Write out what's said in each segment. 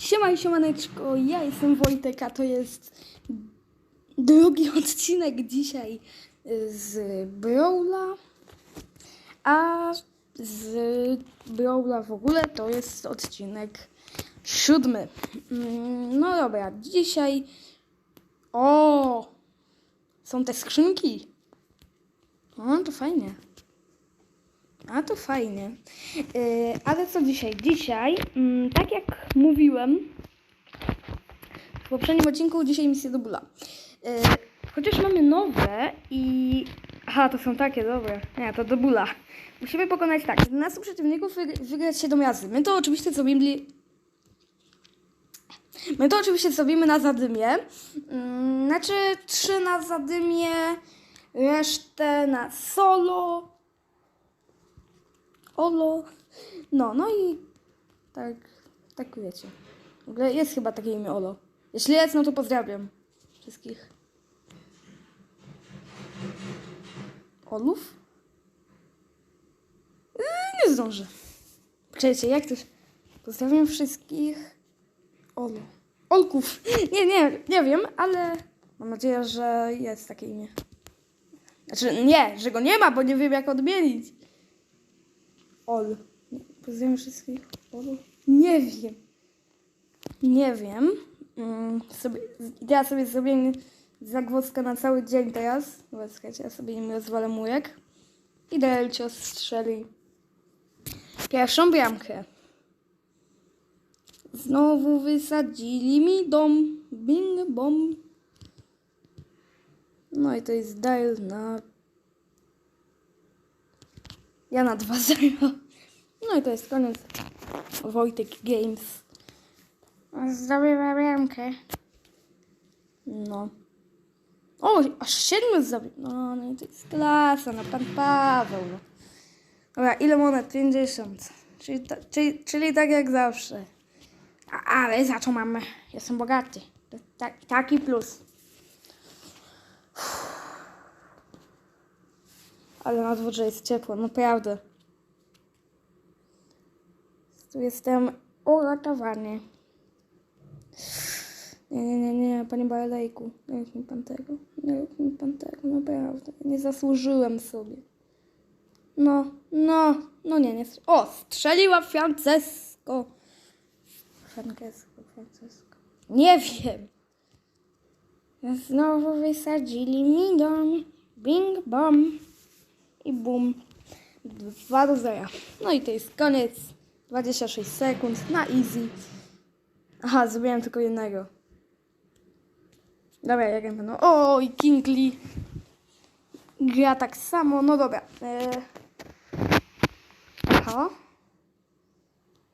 Siema i siemaneczko, ja jestem Wojtek, a to jest drugi odcinek dzisiaj z Brawla. A z Brawla w ogóle to jest odcinek siódmy. Mm, No dobra, dzisiaj... O! Są te skrzynki. O, to fajnie. A to fajnie. Yy, ale co dzisiaj? Dzisiaj, mm, tak jak mówiłem w poprzednim odcinku, dzisiaj misja do bóla. Yy, chociaż mamy nowe i... Aha, to są takie, dobre. Nie, to do bóla. Musimy pokonać tak, 11 przeciwników, wyg- wygrać 7 razy. My to oczywiście zrobili... My to oczywiście zrobimy na zadymie. Mm, znaczy 3 na zadymie, resztę na solo. Olo. No, no i tak, tak wiecie. W ogóle jest chyba takie imię Olo. Jeśli jest, no to pozdrawiam wszystkich. Olów? Yy, nie zdążę. Czekajcie, jak to się... Pozdrawiam wszystkich Olo. Olków. Nie, nie, nie wiem, ale mam nadzieję, że jest takie imię. Znaczy, nie, że go nie ma, bo nie wiem jak odmienić. Ol. Pozdrawiam wszystkich. Ol. Nie wiem. Nie wiem. Mm, sobie, ja sobie zrobię zagwozdkę na cały dzień teraz. Dobra, ja sobie im rozwalę mujek. I Delcio strzeli pierwszą bramkę. Znowu wysadzili mi dom. Bing bom. No i to jest dial na ja na 2-0. No i to jest koniec. Wojtek Games. Zrobię bramkę. No. O, aż siedmiu zabił. No, no i to jest klasa, no pan Paweł. No. Dobra, ile monet? 50. Czyli, ta, czyli, czyli tak jak zawsze. A, ale za co mamy? Jestem bogaty. To Tak, taki plus. Ale na dworze jest ciepło, naprawdę. Tu jestem uratowany. Nie, nie, nie, nie, panie Barlejku. Nie rób mi pan tego. Nie rób mi pan tego, naprawdę. Nie zasłużyłem sobie. No, no, no nie, nie. O, strzeliła Francesco. Francesco, Francesco. Nie wiem. Znowu wysadzili mi dom. Bing bom. I bum. 2 do 0. No i to jest koniec. 26 sekund na easy. Aha, zrobiłem tylko jednego. Dobra, jak ja będę. O, i Kingly. Gra tak samo. No dobra. E... Aha.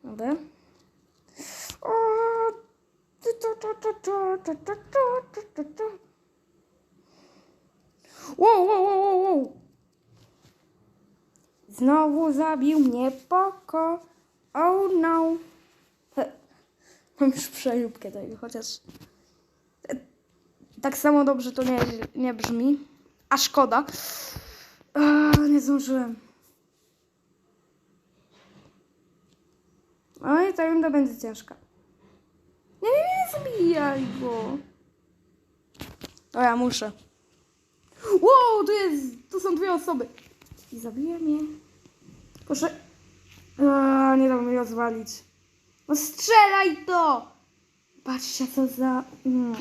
Dobra. O, Znowu zabił mnie poko. Oh no. Mam już przeróbkę tego, chociaż tak samo dobrze to nie, nie brzmi. A szkoda. A, nie zdążyłem. Oj, ta runda będzie ciężka. Nie, nie, nie, zabijaj go. O, ja muszę. Wow, tu jest, tu są dwie osoby. I zabije mnie. Proszę. Nie dał mi rozwalić. No strzelaj to! Patrzcie co za... Mm.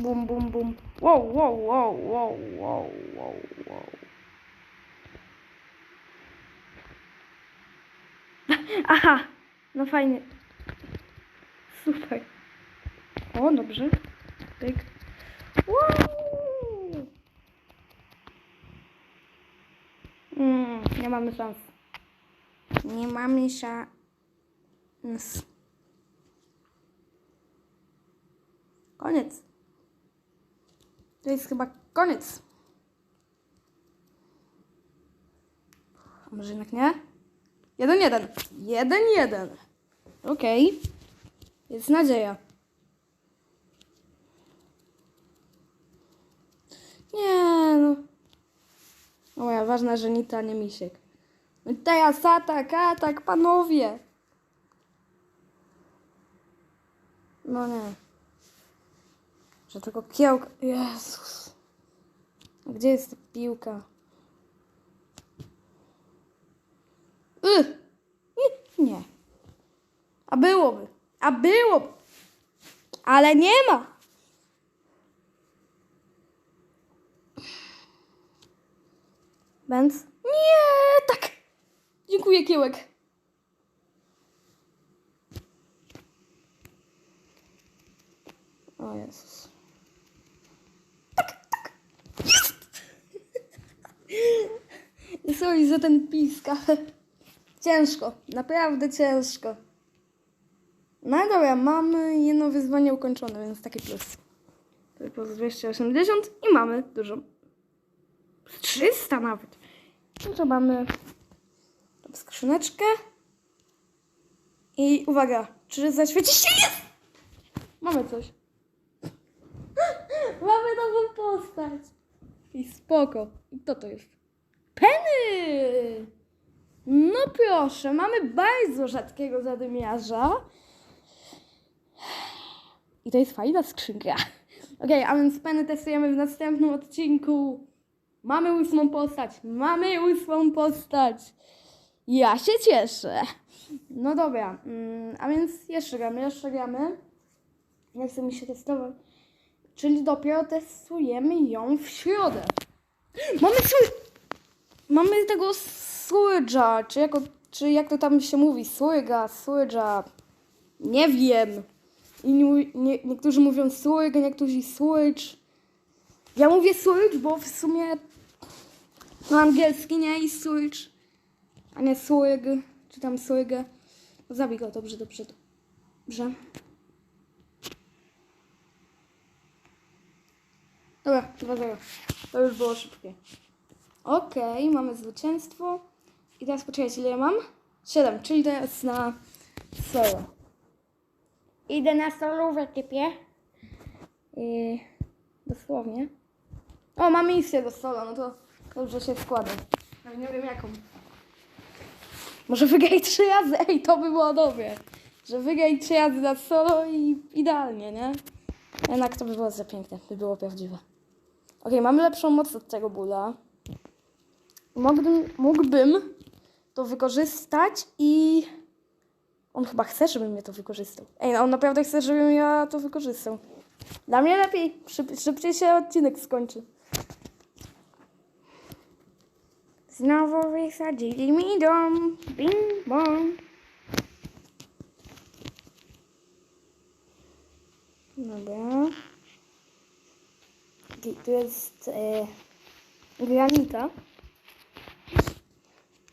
Bum, bum, bum. Wow, wow, wow, wow, wow, wow, wow. Aha, no fajnie. Super. O, dobrze. Pyk. Wow! Mm, nie mamy szans. Nie mamy szans. Koniec. To jest chyba koniec. A może jednak nie? Jeden, jeden. Jeden, jeden. Okej. Jest nadzieja. Nie no. No ja ważne, że Nita, nie Misiek. Teraz atak, atak, panowie. No nie. Że tylko kiełka. Jezus. Gdzie jest piłka? Y! Nie, Nie. A byłoby. A byłoby. Ale nie ma. Więc nie, tak. Dziękuję, kiełek. O Jezus. Tak, tak. Jest! Sorry za ten pisk, ale ciężko. Naprawdę ciężko. No dobra, mamy jedno wyzwanie ukończone, więc taki plus. Plus 280 i mamy dużo. 300 nawet. No to mamy skrzyneczkę. I uwaga, czy zaświeci się? Jest! Mamy coś. mamy nową postać. I spoko. I kto to jest? Penny! No proszę, mamy bardzo rzadkiego zadymiarza. I to jest fajna skrzynka. Okej, a więc Penny testujemy w następnym odcinku. Mamy ósmą postać. Mamy ósmą postać. Ja się cieszę. No dobra, mm, a więc jeszcze gramy, jeszcze gramy. Nie chce mi się testować. Czyli dopiero testujemy ją w środę. Mamy. Mamy tego Surge'a, czy, jako, czy jak to tam się mówi, Surga, Surge'a. Nie wiem. Inni, nie, niektórzy mówią Surg, niektórzy Surge. Ja mówię Surge, bo w sumie no angielski nie i Surge, a nie Surg, czy tam. No, zabij go, dobrze, dobrze, dobrze. Dobra, 2-0. To już było szybkie. Okej, mamy zwycięstwo. I teraz poczekajcie, ile ja mam? 7, czyli jest na solo. Idę na solówę, typie. I dosłownie. O, mam misję do solo, no to dobrze się składa. Ale nie wiem jaką. Może wygraj trzy razy, ej, to by było dobre. Że wygraj trzy razy na solo i idealnie, nie? Jednak to by było za piękne, by było prawdziwe. Okej, mamy lepszą moc od tego bóla. Mógłbym, mógłbym to wykorzystać i... On chyba chce, żebym ja to wykorzystał. Ej, no on naprawdę chce, żebym ja to wykorzystał. Dla mnie lepiej. Szyb, szybciej się odcinek skończy. Znowu wysadzili mi dom. Bing bong. Dobra. Tu jest e.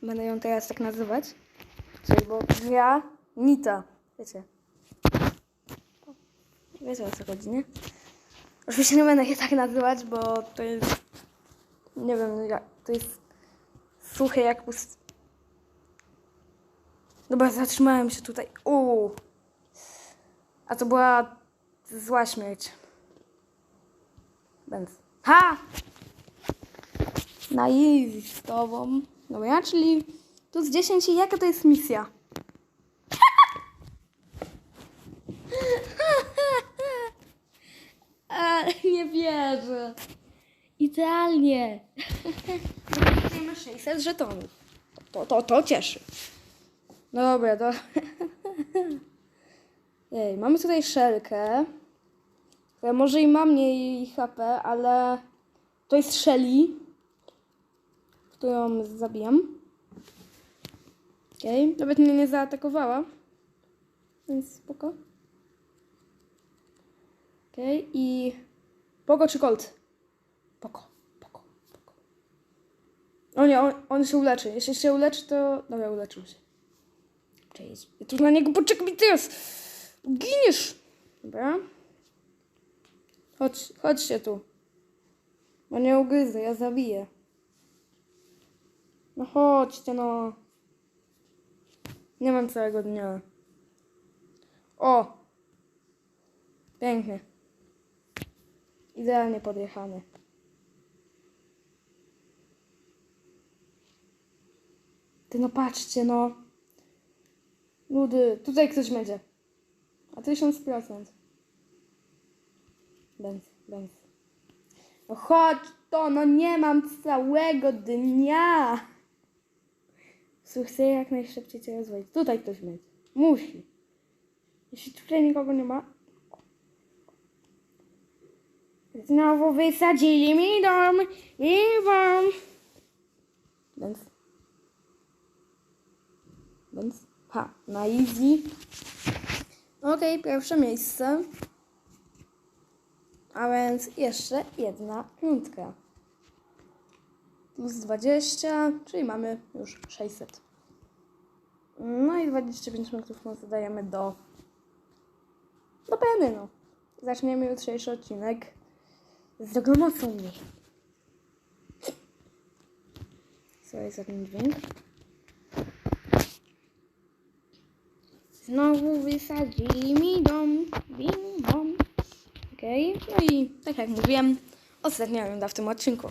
Będę ją teraz tak nazywać. Czyli bo granita. Wiecie. Wiecie o co chodzi, nie? Oczywiście nie będę je tak nazywać, bo to jest... Nie wiem, jak, to jest suche jak pust... Dobra, zatrzymałem się tutaj. Uuu. A to była zła śmierć. Więc... Ha! Na easy z tobą. Dobra, czyli tu z 10 i jaka to jest misja? Nie wierzę. Idealnie. Mamy 600 żetonów. To, to, to cieszy. No dobra, to... Jej, mamy tutaj szelkę. Ja może i mam mniej HP, ale to jest Shelly, którą zabijam. Okej, nawet mnie nie zaatakowała. Więc spoko. Okej, i... Pogo czy Colt? Pogo. O nie, on, on się uleczy. Jeśli się uleczy, to... Dobra, uleczył się. Cześć. Ja tu na niego poczekam i teraz. Giniesz. Dobra. Chodź, chodźcie tu. Bo nie ugryzę, ja zabiję. No chodźcie, no. Nie mam całego dnia. O! Pięknie. Idealnie podjechany. Ty no patrzcie, no. Ludy, tutaj ktoś będzie. A tysiąc procent. Benz, benz. No chodź to, no nie mam całego dnia. Chcę jak najszybciej cię rozwoić. Tutaj ktoś będzie. Musi. Jeśli tutaj nikogo nie ma. Znowu wysadzili mi dom i wam. Więc. Ha, na easy. Okej, pierwsze miejsce. A więc jeszcze jedna minutka. Plus 20, czyli mamy już 600. No i 25 punktów zadajemy do... do peny, no. Zaczniemy jutrzejszy odcinek z drogomocą mnie. Sorry za dźwięk. Znowu wysadzili mi dom, bim bom. Okej, no i tak jak mówiłem, ostatnia runda w tym odcinku.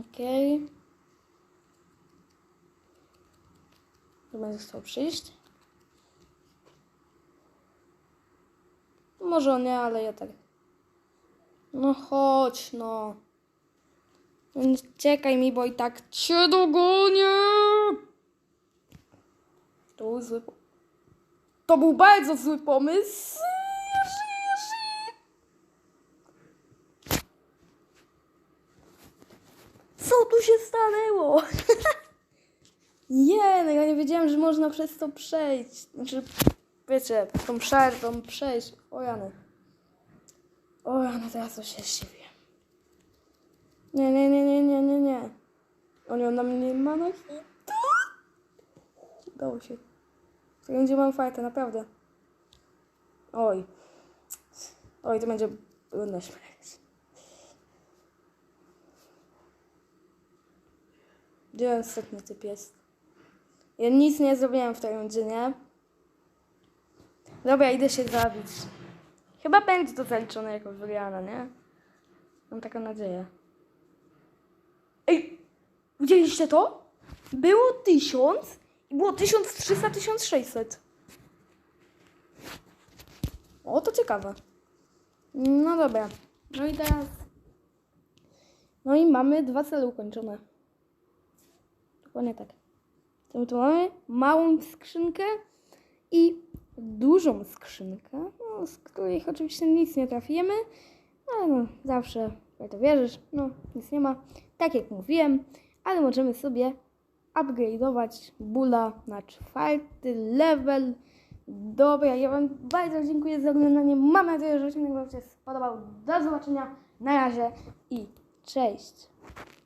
Okej. Będzie chciał przyjść. Może nie, ale ja tak. No chodź, no. Nie czekaj mi, bo i tak cię dogonię. To był zły. To był bardzo zły pomysł. Co tu się stanęło? Nie, no ja nie wiedziałem, że można przez to przejść. Znaczy, wiecie, tą przerwą przejść. O Jany. O Jany, teraz zdziwię. Nie, nie, nie, nie, nie, nie, nie. On ją na mnie ma hita. Udało się. To będzie mam fajtę, naprawdę. Oj. Oj, to będzie trudna śmierć. Gdzie ostatni typ jest? Ja nic nie zrobiłem w tej rundzie, nie? Dobra, idę się zabić. Chyba będzie to zaliczone jako wygrana, nie? Mam taką nadzieję. Ej, widzieliście to? Było 1000 i było 1300, 1600. O, to ciekawe. No dobra. No i teraz... No i mamy dwa cele ukończone. Dokładnie tak. Co my tu mamy? Małą skrzynkę i dużą skrzynkę, no, z których oczywiście nic nie trafimy, ale no, zawsze jak to wierzysz, no nic nie ma, tak jak mówiłem, ale możemy sobie upgrade'ować Bula na czwarty level. Dobra, ja Wam bardzo dziękuję za oglądanie. Mam nadzieję, że odcinek Wam się spodobał. Do zobaczenia. Na razie i cześć.